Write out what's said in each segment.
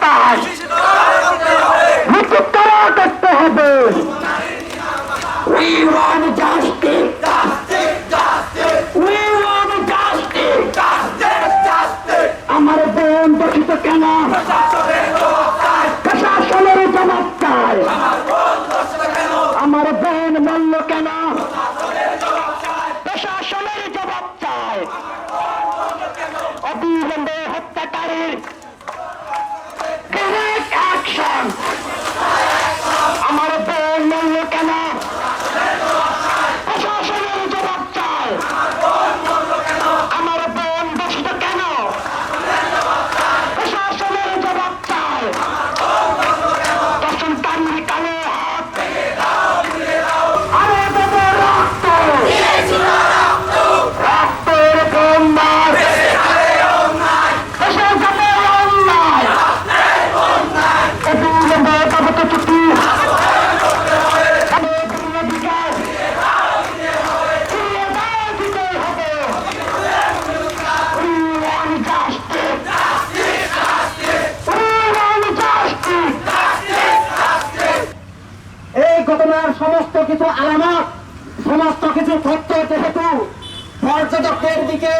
হতাশ নিশ্চিত করতে হবে We want justice. Justice, justice. We want justice. Justice, justice. আমার বোন দোষিত কেন তথ্য যেহেতু পর্যটকদের দিকে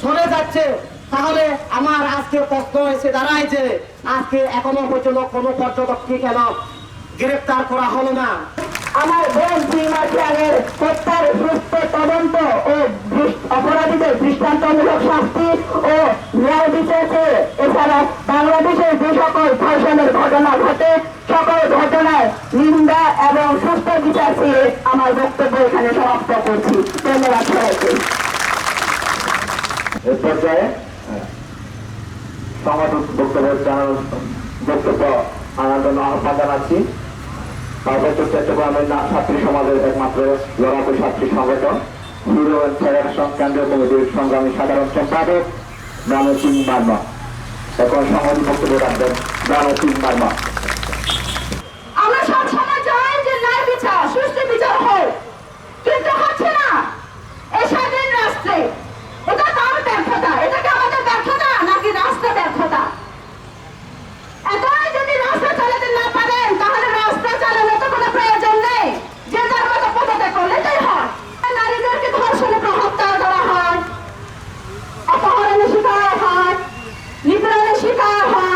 সরে যাচ্ছে, তাহলে আমার আজকে প্রশ্ন এসে দাঁড়ায় যে আজকে এখনও পর্যন্ত কোনো পর্যটককে কেন গ্রেপ্তার করা হলো না? আমার বোন দুই মাস আগের হত্যার সুস্থ তদন্ত ও অপরাধীদের দৃষ্টান্তমূলক শাস্তি ও ন্যায় বিচারকে এছাড়া বাংলাদেশের যে সকল ধর্ষণের ঘটনা ঘটে নিন্দা এবং সুস্থ বিচার চেয়ে আমার বক্তব্য এখানে সমাপ্ত করছি। ধন্যবাদ সবাইকে। সংগ্রামী সাধারণ সম্পাদক রানু সিং বার্মা এখন সমাজ বক্তব্য রাখবেন রানু সিং বার্মা शिवाहा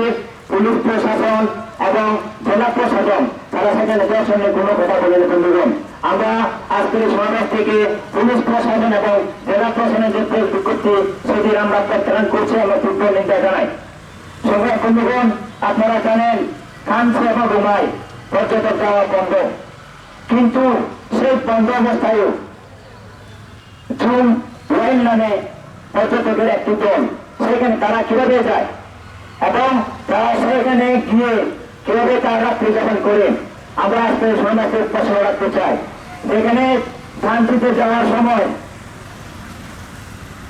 পুলিশ প্রশাসন এবং জেলা প্রশাসন, তারা সেখানে দর্শনের কোনো কথা বলেন বন্ধুগণ। আমরা আজকের সমাবেশ থেকে পুলিশ প্রশাসন এবং জেলা প্রশাসনের যে বিজ্ঞপ্তি, সেটির আমরা প্রত্যাখ্যান করছি, আমরা তীব্র নিন্দা জানাই। বন্ধুগণ, আপনারা জানেন কানসে এবং রুমাই পর্যটক যাওয়া বন্ধ। কিন্তু সেই বন্ধ ওয়াইন নামে পর্যটকের একটি দল সেখানে তারা কীভাবে যায়? এবং তারা সেখানে গিয়ে কীভাবে তারা রাত্রি যাপন করে? আমরা আজকে সন্ন্যাসের প্রশ্ন রাখতে চাই। সেখানে শান্তিতে যাওয়ার সময়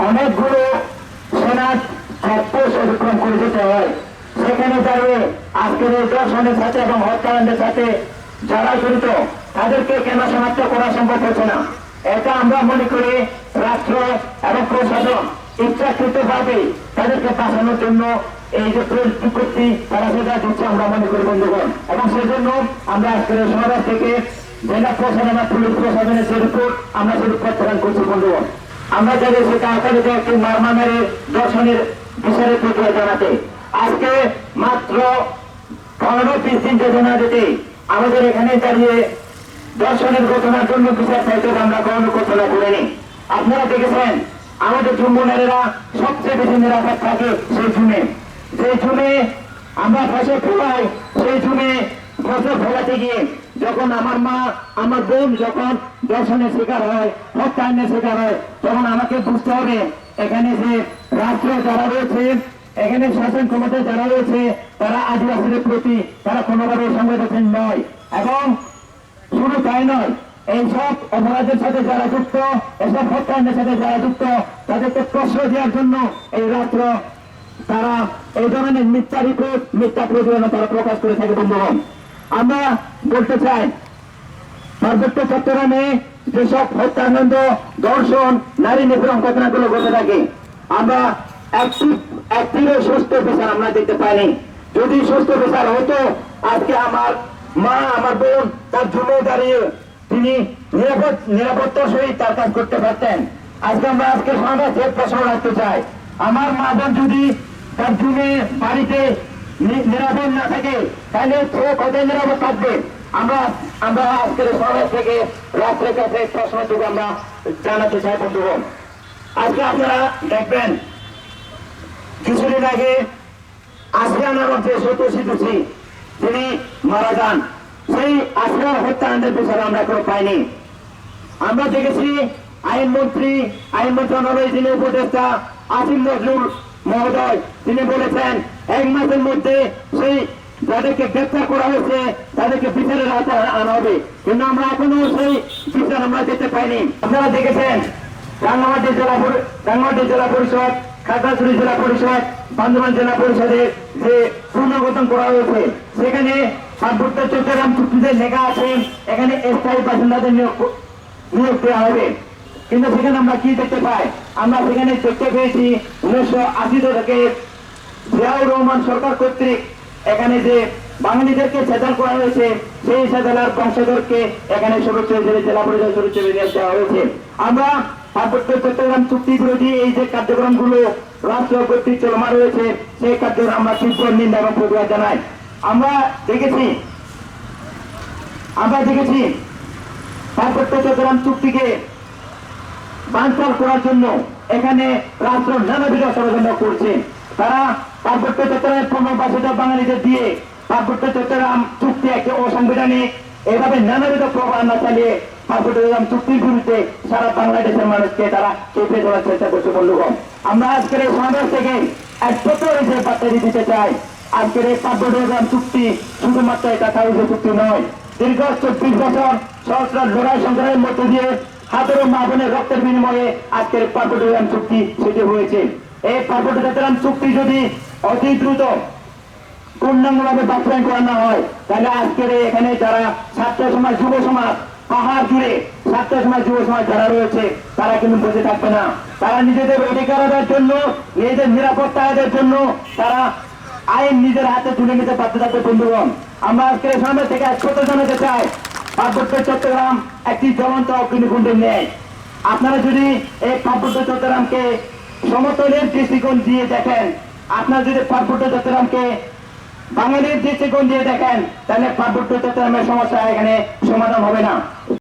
অনেকগুলো সেনা ছাত্র অতিক্রম করে যেতে হয়। সেখানে দাঁড়িয়ে আজকের এই দর্শনের সাথে এবং হত্যাকাণ্ডের সাথে যারা জড়িত, তাদেরকে কেন শনাক্ত করা সম্ভব হচ্ছে না? এটা আমরা মনে করি রাষ্ট্র এবং প্রশাসন ইচ্ছাকৃত ভাবে তাদেরকে বাঁচানোর জন্য এই যে প্রেস বিজ্ঞপ্তি তারা সেটা দিচ্ছে আমরা মনে করি বন্ধুগণ। এবং সেজন্য আমরা আজকের এই থেকে জেলা প্রশাসন এবং পুলিশ প্রশাসনের যে রিপোর্ট আমরা সেই প্রত্যাখ্যান করছি বন্ধুগণ। আমরা যাদের সেটা আকারে একটি মারমা মেরে দর্শনের বিচারের প্রক্রিয়া জানাতে। আজকে মাত্র পনেরো বিশ দিন যোজনা দিতে আমাদের এখানে দাঁড়িয়ে দর্শনের ঘটনার জন্য বিচার চাইতে আমরা কোনো ঘটনা করিনি। আপনারা দেখেছেন, আমাদের যুবনেরা সবচেয়ে বেশি নিরাপদ থাকে সেই জুমে। সেই জুমে আমরা ফসল ফেলাই সেই জুমে ফসল ফেলাতে গিয়ে যখন আমার মা, আমার বোন যখন দর্শনের শিকার হয় হত্যায়নের শিকার হয়, তখন আমাকে বুঝতে হবে, এখানে যে রাষ্ট্র যারা রয়েছে, এখানে শাসন ক্ষমতায় যারা রয়েছে, তারা আদিবাসীদের প্রতি, তারা কোনোভাবে সংবেদনশীল নয়। এবং শুধু তাই নয় এইসব অপরাধের সাথে যারা যুক্ত এসব হত্যাকাণ্ডের সাথে যারা যুক্ত, তাদেরকে প্রশ্রয় দেওয়ার জন্য এই রাষ্ট্র তারা এই ধরনের মিথ্যা রিপোর্ট, মিথ্যা প্রতিবেদন তারা প্রকাশ করে থাকে, বন্ধুগণ। আমরা বলতে চাই, পার্বত্য চট্টগ্রামে যেসব হত্যাকাণ্ড দর্শন নারী নিপীড়ন ঘটনাগুলো ঘটে থাকে, আমরা একটি, একটিরও সুস্থ বিচার আমরা দেখতে পাইনি। যদি সুস্থ বিচার হতো, আজকে আমার মা, আমার বোন, তার জুমে দাঁড়িয়ে তিনি নিরাপদ, নিরাপত্তার সহিত তার কাজ করতে পারতেন। আজকে আমরা আজকে সমাজে প্রশ্ন রাখতে চাই, আমার মা বোন যদি তার জুমে, বাড়িতে নিরাপদ না থাকে, তাহলে সে কোথায় নিরাপদ থাকবে? আমরা আমরা আজকের সমাজ থেকে রাত্রের কাছে প্রশ্নটুকু আমরা জানাতে চাই, বন্ধুগণ। আজকে আপনারা দেখবেন, কিছুদিন আগে আসিয়ানার মধ্যে সত্যি দোষী তিনি মারা যান। সেই আসিয়ার হত্যাকাণ্ডের বিচার আমরা কোনো পাইনি। আমরা দেখেছি আইনমন্ত্রী আইন মন্ত্রণালয়ের যিনি উপদেষ্টা আসিম নজরুল মহোদয়, তিনি বলেছেন, এক মাসের মধ্যে সেই যাদেরকে গ্রেপ্তার করা হয়েছে, তাদেরকে বিচারের হাতে আনা হবে। কিন্তু আমরা এখনও সেই বিচার আমরা যেতে পাইনি। আপনারা দেখেছেন, রাঙ্গামাটি জেলা রাঙ্গামাটি জেলা পরিষদ, খাগড়াছড়ি জেলা পরিষদ, বান্দরবান জেলা পরিষদের যে পুনর্গঠন করা হয়েছে, সেখানে পার্বত্য চট্টগ্রাম চুক্তিতে লেখা আছে, এখানে স্থায়ী বাসিন্দাদের নিয়োগ দেওয়া হবে। কিন্তু সেখানে আমরা কি দেখতে পাই? আমরা সেখানে দেখতে পেয়েছি উনিশশো আশি জিয়াউর রহমান সরকার কর্তৃক এখানে যে বাঙালিদেরকে করা হয়েছে, সেই বংশধরকে এখানে হিসেবে জেলা পরিষদ হিসেবে দেওয়া হয়েছে। আমরা পার্বত্য চট্টগ্রাম চুক্তি বিরোধী এই যে কার্যক্রমগুলো রাষ্ট্র কর্তৃক চলমান রয়েছে, সেই কার্যক্রম আমরা তীব্র নিন্দা এবং জানাই। আমরা দেখেছি। আমরা দেখেছি পার্বত্য চট্টগ্রাম চুক্তিকে বানচাল করার জন্য এখানে রাষ্ট্র নানাবিধ ষড়যন্ত্র করছে। তারা পার্বত্য চট্টগ্রামের পুনর্বাসিত বাঙালিদের দিয়ে পার্বত্য চট্টগ্রাম চুক্তি একটি অসাংবিধানিক, এভাবে নানাবিধ প্রবাহান্না চালিয়ে পার্বত্য চট্টগ্রাম চুক্তির বিরুদ্ধে সারা বাংলাদেশের মানুষকে তারা চেপে দেওয়ার চেষ্টা করছে বন্ধুগণ। আমরা আজকের এই সমাবেশ থেকে এক হিসেবে বার্তা দিতে চাই। আজকের এই চট্টগ্রাম চুক্তি শুধুমাত্র এটা কাগজের চুক্তি নয়। দীর্ঘ চব্বিশ বছর সহস্র লড়াই সংগ্রামের মধ্য দিয়ে হাজারো মা বোনের রক্তের বিনিময়ে আজকের পার্বত্য চুক্তি সেটি হয়েছে। এই পার্বত্য চট্টগ্রাম চুক্তি যদি অতি দ্রুত পূর্ণাঙ্গভাবে বাস্তবায়ন করা না হয়, তাহলে আজকের এখানে যারা ছাত্র সমাজ, যুব সমাজ, পাহাড় জুড়ে ছাত্র সমাজ, যুব সমাজ যারা রয়েছে, তারা কিন্তু বসে থাকবে না। তারা নিজেদের অধিকার আদায়ের জন্য, নিজেদের নিরাপত্তা আদায়ের জন্য তারা আইন নিজের হাতে তুলে নিতে বাধ্য থাকবে বন্ধুগণ। আমরা আজকের সামনে থেকে এক ছোট জানাতে চাই। পার্বত্য চট্টগ্রাম একটি জ্বলন্ত অগ্নিকুণ্ডের ন্যায়। আপনারা যদি এই পার্বত্য চট্টগ্রামকে সমতলের দৃষ্টিকোণ দিয়ে দেখেন, আপনারা যদি পার্বত্য চট্টগ্রামকে বাঙালির দৃষ্টিকোণ দিয়ে দেখেন, তাহলে পার্বত্য চট্টগ্রামের সমস্যা এখানে সমাধান হবে না।